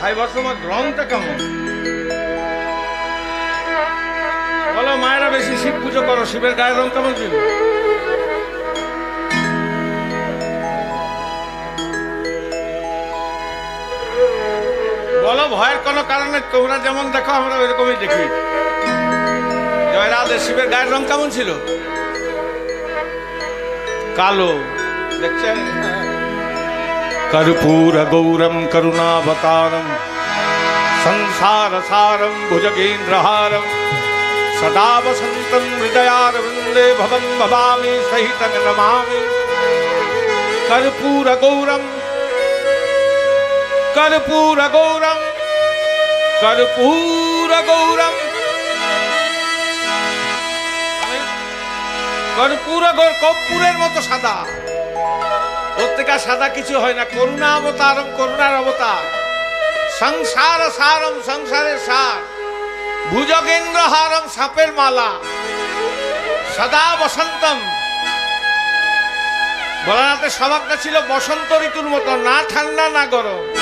ছাই বর্ষমা গ্রহণটা কেমন? বলো, মায়েরা বেশি শিব পুজো করো, শিবের গায়ের রং কেমন ছিল? বলো, ভয়ের কোনো কারণে তোমরা যেমন দেখো, আমরা ওইরকমই দেখি। জয়রাধে শিবের গায়ের রং কেমন ছিল? কালো, দেখছেন? কর্পূর গৌরম করুণাবতারম সংসার সারম ভুজগেন্দ্রহারম সদা বসন্তম হৃদয়ার বৃন্দে ভবম ভবামি সহিতং নমামি কর্পূর কর্পূরের মতো সাদা ওর সাদা কিছু হয় না, করুণা অবতারম, করুণার অবতার। সংসার সারম, সংসারের সার। ভুজগেন্দ্র হারম, সাপের মালা। সদা বসন্তম। ভোলানাথের স্বভাবটা ছিল বসন্ত ঋতুর মতো, না ঠান্ডা, না গরম।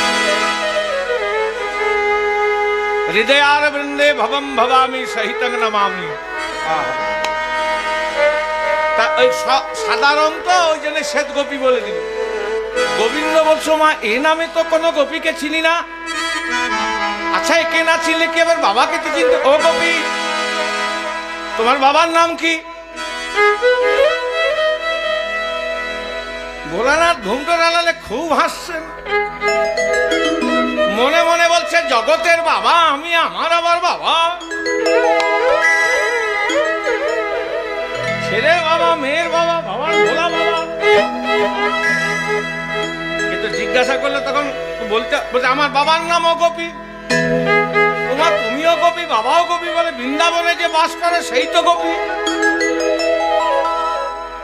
হৃদয়ার বৃন্দে ভবম ভবামি, সহিতং নমামি। আহা। ওই সাদা রং তো, ওই জন্য শ্বেত গোপী বলে দিল। গোবিন্দ বলছো মা এ নামে তো কোনো গোপীকে চিনি না। আচ্ছা একে না চিনলে কি আবার বাবাকে তো চিনতে, ও গোপী? তোমার বাবার নাম কি? ভোলানাথ ঘুমটো নালালে খুব হাসছেন। মনে মনে বলছে, জগতের বাবা, আমি আমার আবার বাবা। ছেলে বাবা, মেয়ের বাবা, বাবার ভোলা বাবা। কিন্তু জিজ্ঞাসা করলে তখন বলতে বলছে আমার বাবার নামও গোপী তোমার তুমিও গোপী, বাবাও গোপী বলে বৃন্দাবনে যে বাস করে সেই তো গোপী।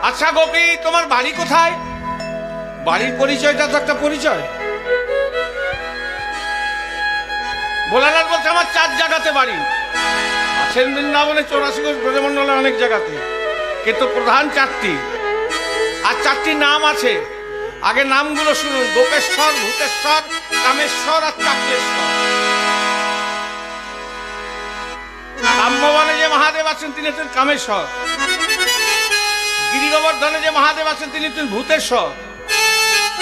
আচ্ছা গোপী, তোমার বাড়ি কোথায়? বাড়ির পরিচয়টা তো একটা পরিচয়। ভোলানাথ বলছে, আমার চার জায়গাতে বাড়ি। আছেন বৃন্দাবনে, চৌরাশি কোষ ব্রজমণ্ডলে অনেক জায়গাতে। কিন্তু প্রধান চারটি। আর চারটি নাম আছে। আগে নামগুলো শুনুন। গোপেশ্বর, ভূতেশ্বর, কামেশ্বর আর চাকলেশ্বর। কাম্যবনে যে মহাদেব আছেন, তিনি হচ্ছেন কামেশ্বর। গিরিগোবর্ধনে যে মহাদেব আছেন, তিনি হচ্ছেন ভূতেশ্বর।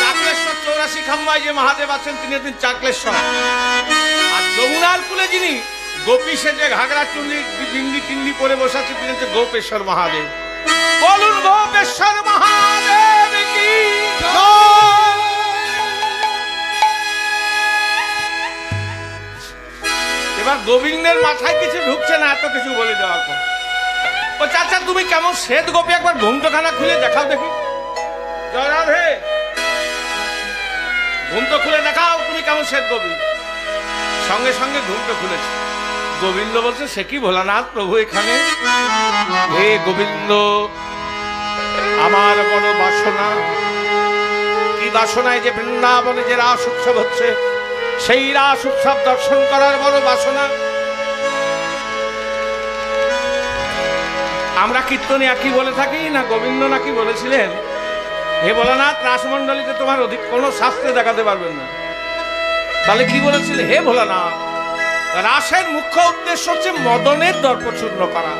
চাকলেশ্বর, চৌরাশি খাম্বায় যে মহাদেব আছেন, তিনি হচ্ছেন চাকলেশ্বর। আর যমুনার কুলে যিনি গোপী সেজে ঘাগরা চুন্ডি বিন্দি তিন্দি পরে বসে আছে তিনি হচ্ছে গোপেশ্বর মহাদেব। গোপেশ্বর মহাদেব কি এবার গোবিন্দের মাথায় কিছু ঢুকছে না, এত কিছু বলে দেওয়ার পর। ও চাচা, তুমি কেমন শ্বেত গোপী? একবার ঘুমটোখানা খুলে দেখাও দেখি। জয় রাধে। ঘুমটো খুলে দেখাও, তুমি কেমন শ্বেত গোপী? সঙ্গে সঙ্গে ঘুমটো খুলেছে। গোবিন্দ বলছে, সে কি ভোলানাথ প্রভু এখানে? হে গোবিন্দ আমার বড় বাসনা। কি বাসনায় যে বৃন্দাবনে যে রাস উৎসব হচ্ছে, সেই রাস উৎসব দর্শন করার বড় বাসনা। আমরা কীর্তনে একই বলে থাকি না গোবিন্দ নাকি বলেছিলেন, হে ভোলানাথ, রাসমণ্ডলীতে তোমার অধিক কোনো শাস্ত্রে দেখাতে পারবেন না। তাহলে কি বলেছিলে হে ভোলানাথ, রাসের মুখ্য উদ্দেশ্য হচ্ছে মদনের দর্পচূর্ণ করা।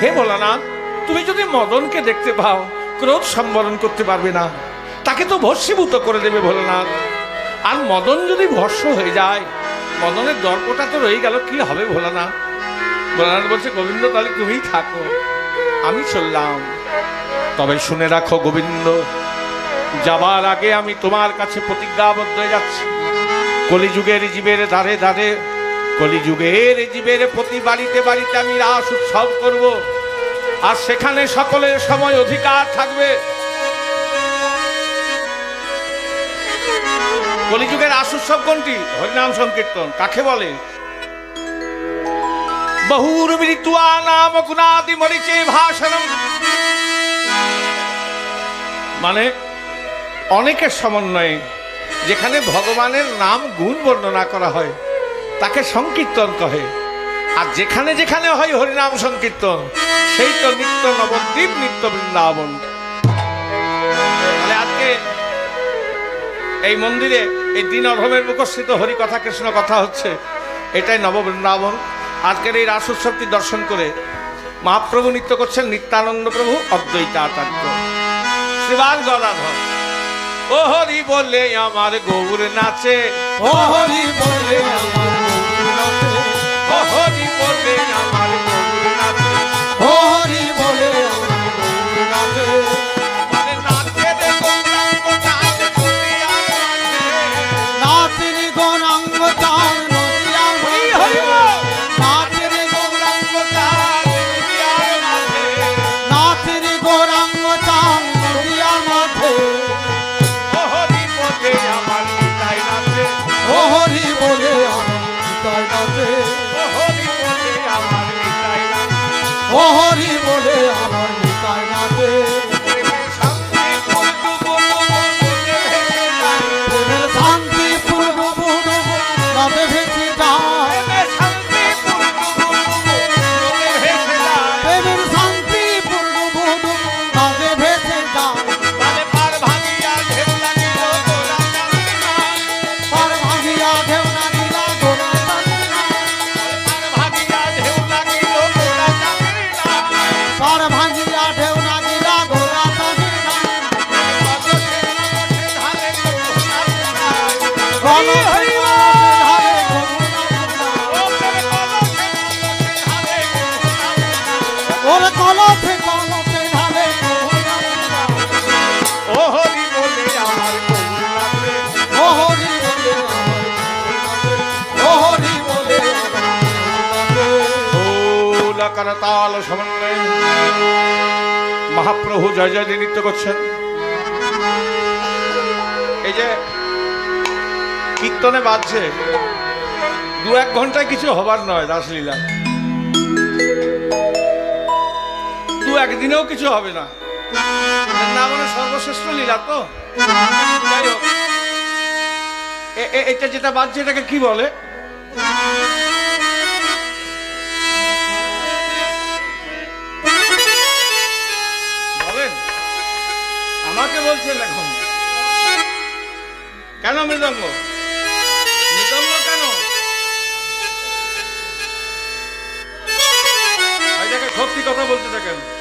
হে ভোলানাথ তুমি যদি মদনকে দেখতে পাও, ক্রোধ সম্বরণ করতে পারবে না। তাকে তো ভস্মীভূত করে দেবে ভোলানাথ। আর মদন যদি ভস্য হয়ে যায়, মদনের দর্পটা তো রয়ে গেল, কি হবে ভোলানাথ? ভোলানাথ বলছে, গোবিন্দ, তাহলে তুমিই থাকো। আমি চললাম। তবে শুনে রাখো গোবিন্দ, যাবার আগে আমি তোমার কাছে প্রতিজ্ঞাবদ্ধ হয়ে যাচ্ছি। কলিযুগের জীবের ধারে ধারে কলিযুগের জীবের প্রতি বাড়িতে বাড়িতে আমি রাস উৎসব করব। আর সেখানে সকলের সময় অধিকার থাকবে। কলিযুগের রাস সব কোনটি? হরিনাম সংকীর্তন, কাকে বলে? বহুর মৃত্যুয়া নাম গুণাদি মরিচে ভাষণম মানে অনেকের সমন্বয়ে, যেখানে ভগবানের নাম গুণ বর্ণনা করা হয়, তাকে সংকীর্তন কহে। আর যেখানে যেখানে হয় হরিনাম সংকীর্তন, সেই তো নিত্য নবদ্বীপ, নিত্য বৃন্দাবন। আজকে এই মন্দিরে, এই দিন অধমের মুখস্থিত হরি কথা কৃষ্ণ কথা হচ্ছে, এটাই নববৃন্দাবন আজকের এই রাস উৎসবটি দর্শন করে মহাপ্রভু নৃত্য করছেন নিত্যানন্দ প্রভু অদ্বৈতাচার্য। শ্রীবাস গদাধর, ও হরি বলে আমার গৌর নাচে। ও হরি বলে আমার হরি বলে তাল সমন্বয়। মহাপ্রভু জয় জয় নৃত্য করছেন। এই যে কীর্তনে বাজছে, দু এক ঘন্টায় কিছু হবার নয় রাসলীলা একদিনেও কিছু হবে না। না মানে সর্বশ্রেষ্ঠ লীলা, তো। এটা যেটা বাজছে, এটাকে কি বলে? আমাকে বলছেন এখন। কেন মৃদঙ্গ? মৃদঙ্গ কেন? এটাকে সত্যি কথা বলতে থাকেন।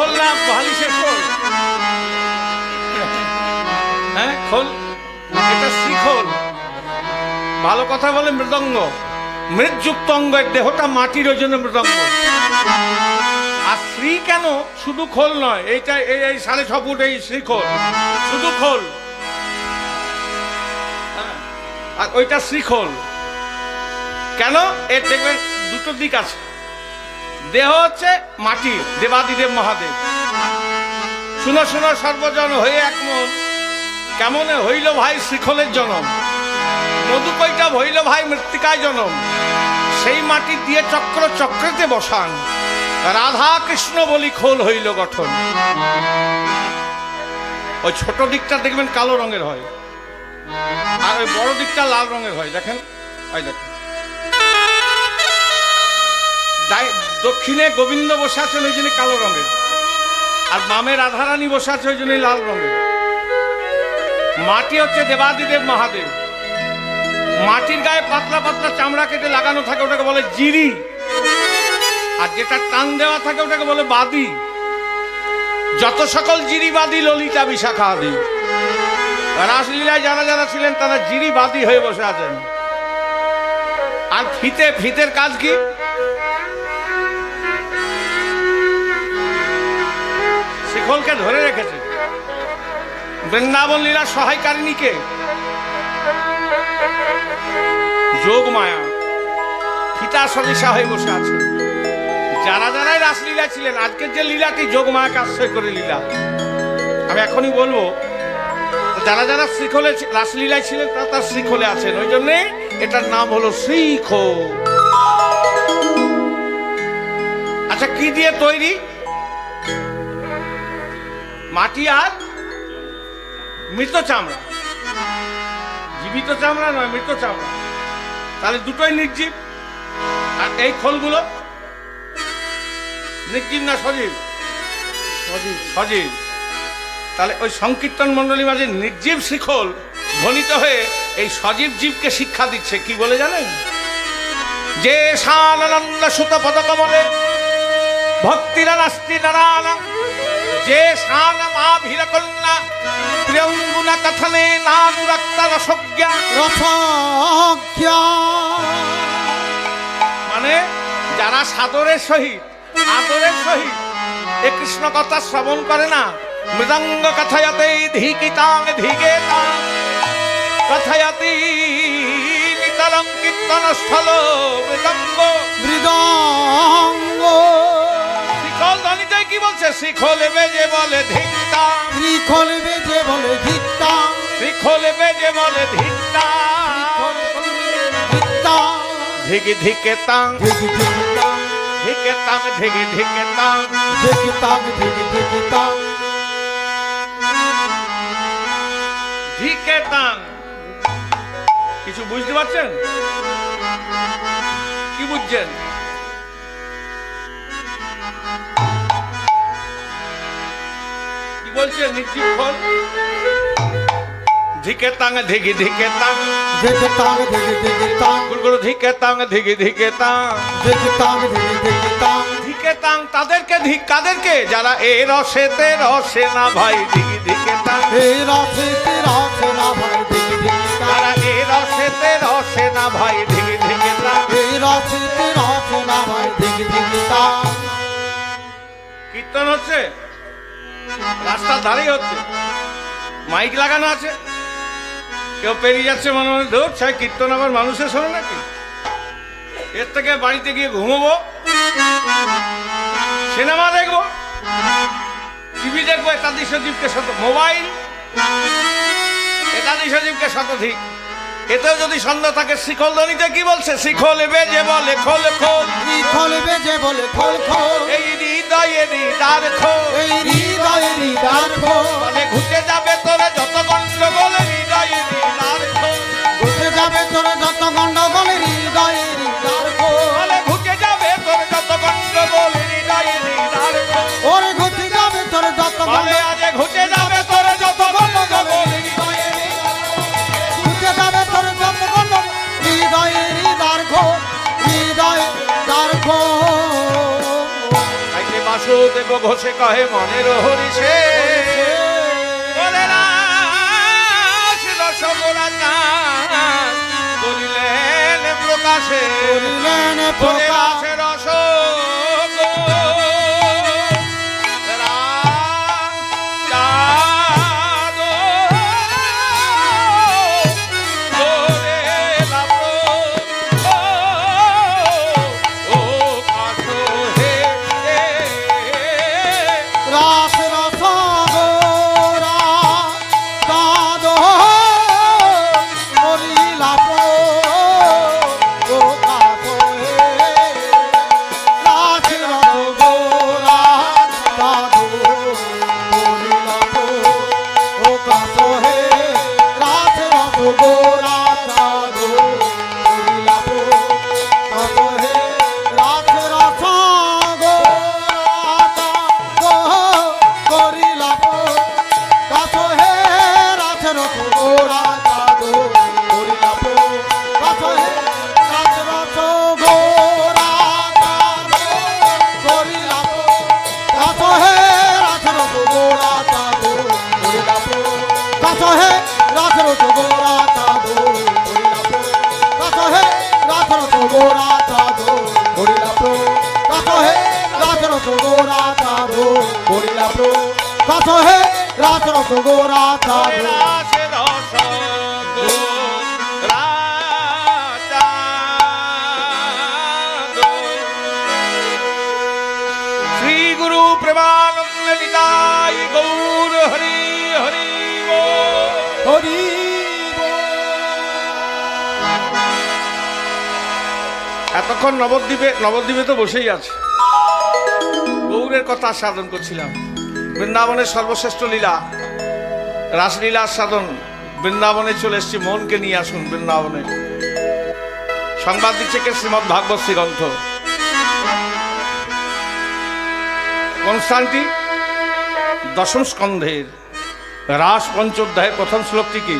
খোল না বালিশের খোল। হ্যাঁ খোল। এটা শ্রীখোল ভালো কথা বলে মৃদঙ্গ। মৃৎযুক্ত অঙ্গের দেহটা মাটির ওই জন্য মৃদঙ্গ। আর শ্রী কেন? শুধু খোল নয় এইটা এই এই সাড়ে ছ ফুট এই শ্রীখোল শুধু খোল। হ্যাঁ, আর ওইটা শ্রীখোল কেন? এর দেখবেন দুটো দিক আছে। দেহ হচ্ছে মাটি, দেবাদিদেব মহাদেব। শুনো শুনো, সর্বজন হয়ে এক মন। কেমনে হইল ভাই শ্রীখলের জনম? মধু কইটা হইল ভাই মৃত্তিকায় জনম। সেই মাটি দিয়ে চক্র চক্রেতে বসান। রাধা কৃষ্ণ বলি খোল হইল গঠন। ওই ছোট দিকটা দেখবেন কালো রঙের হয়। আর ওই বড় দিকটা লাল রঙের হয়। দেখেন? ওই দেখেন। দক্ষিণে গোবিন্দ বসে আছেন ওই জন্য কালো রঙের। আর বামে রাধারানী বসে আছে ওই জন্য লাল রঙের। মাটি হচ্ছে দেবাদিদেব মহাদেব। মাটির গায়ে পাতলা পাতলা চামড়া কেটে লাগানো থাকে, ওটাকে বলে জিরি। আর যেটা টান দেওয়া থাকে, ওটাকে বলে বাদি। যত সকল জিরি বাদি ললিতা বিশাখা আদি রাসলীলায় যারা যারা ছিলেন, তারা জিরি বাদি হয়ে বসে আছেন। আর ফিতে, ফিতের কাজ কি? শিখলকে ধরে রেখেছে। বৃন্দাবন লীলা সহায়কারিণীকে। যোগ মায়া। ফিতা সদিশা হয়ে বসে আছে। যারা যারাই রাসলীলা ছিলেন, আজকের যে লীলাটি যোগ মায়াকে আশ্রয় করে লীলা। আমি এখনই বলব, যারা যারা শ্রীখলে রাসলীলায় ছিলেন, তারা তার শ্রীখলে আছেন। ওই জন্যে এটার নাম হলো শ্রীখ আচ্ছা কি দিয়ে তৈরি? মাটি আর মৃত চামড়া। জীবিত চামড়া নয়, মৃত চামড়া। তাহলে দুটোই নির্জীব। আর এই খোলগুলো? নির্জীব না সজীব? সজীব সজীব। তাহলে ওই সংকীর্তন মণ্ডলী মাঝে নির্জীব শিখল, ধ্বনিত হয়ে এই সজীব জীবকে শিক্ষা দিচ্ছে, কি বলে জানেন? যে শানন্দ সুত পদকমলে, ভক্তিরা নাস্তি নারায়ণ। কথনে নানুরাক্তা রসজ্ঞা রসজ্ঞা মানে যারা সাদরের সহিত আদরের সহিত এ কৃষ্ণ কথা শ্রবণ করে না মৃদঙ্গ কথায়াতে ধিকিতাং ধিকেতাং কথায়াতি নিতরং কীর্তন স্থল মৃদঙ্গ। মৃদঙ্গ। ধ্বনিতে কি বলছে? শিখল বেজে বলে ধিকতাং ত্রিখল বেজে বলে ধিক্তাং শিখল বেজে বলে ধিকতাং ধিক্তাং ধিকি কিছু বুঝতে পারছেন? কি বুঝছেন? কি বলছেন নিশ্চিত ফল। ধিকে তাং ধিকি ধিকে তাং ধিকিতাং ধিকি ধিকিতাং গুরগুরু ধিকে তাং ধিকি ধিকে তাং। ধিকি ধিকিতাং ধিকে তাং। ধিকে তাং তাদেরকে ধিক কাদেরকে? যারা এ রসেতে রসে না ভাই ধিকি ধিকে তাং। এই রসে তে রসে না ভাই ধিকি ধিকিতাং যারা এ রসেতে রসে না ভাই ধিকি ধিকে তাং। এই রসে তে রসে না ভাই ধিকি ধিকিতাং কীর্তন হচ্ছে? রাস্তার ধারেই হচ্ছে। মাইক লাগানো আছে। কেউ পেরিয়ে যাচ্ছে মনে মনে, ধর ছাই কীর্তন আবার মানুষের শোনে নাকি? এর থেকে বাড়িতে গিয়ে ঘুমোবো, সিনেমা দেখব, টিভি দেখব একাধিক সজীবকে শত মোবাইল একাধিক সজীবকে শতধিক এতেও যদি সন্ধ্যা থাকে শিখল ধ্বনিতে কি বলছে? শিখল বেজে যে বলে খোল খোল। খোল বেজে বলে খোল খোল। এই হৃদয়ে তার খোল। এই হৃদয়ে তার খোল। মানে ঘুরতে যাবে বাসুদেব কাহে মনের হরিষে বলে রাস রসগোলা করিলেন প্রকাশে করিলেন কাছ হে নিতাই গৌর হরি হরি বল। হরি এতক্ষণ নবদ্বীপে নবদ্বীপে তো বসেই আছে। গৌরের কথা সাধন করছিলাম। বৃন্দাবনের সর্বশ্রেষ্ঠ লীলা রাসলীলা সাধন। বৃন্দাবনে চলে এসছি, মনকে নিয়ে আসুন বৃন্দাবনে। সংবাদ দিচ্ছে কে শ্রীমদ ভাগবত গ্রন্থ কোন স্থানটি দশম স্কন্ধের রাস পঞ্চোধ্যায়ের প্রথম শ্লোকটি কি?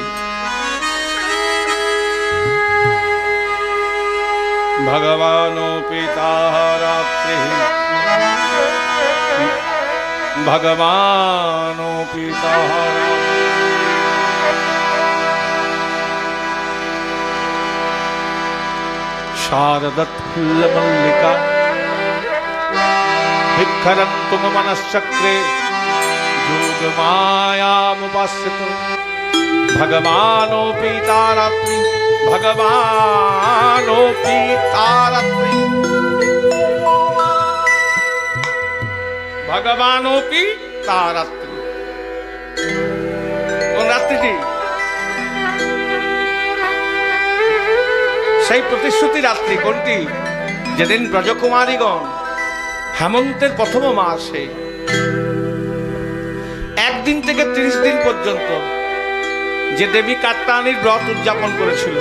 ভগবানোপি তাহারাত্রি भगवानों भगवानो पिता भिखर तुम मनश्चक्रे योग माया मुपस्थित भगवानों की भगवानोऽपि भगवानों की तारात्रि। ভগবানোপি তারাত্রি কোন রাত্রিটি? সেই প্রতিশ্রুতি রাত্রি কোনটি? যেদিন ব্রজকুমারীগণ হেমন্তের প্রথম মাসে একদিন থেকে ত্রিশ দিন পর্যন্ত যে দেবী কাত্তায়নীর ব্রত উদযাপন করেছিল।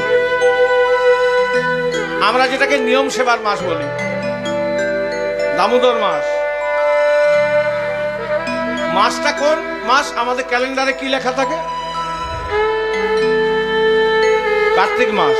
আমরা যেটাকে নিয়ম সেবার মাস বলি, দামোদর মাস। মাসটা কোন মাস? আমাদের ক্যালেন্ডারে কি লেখা থাকে? কার্তিক মাস।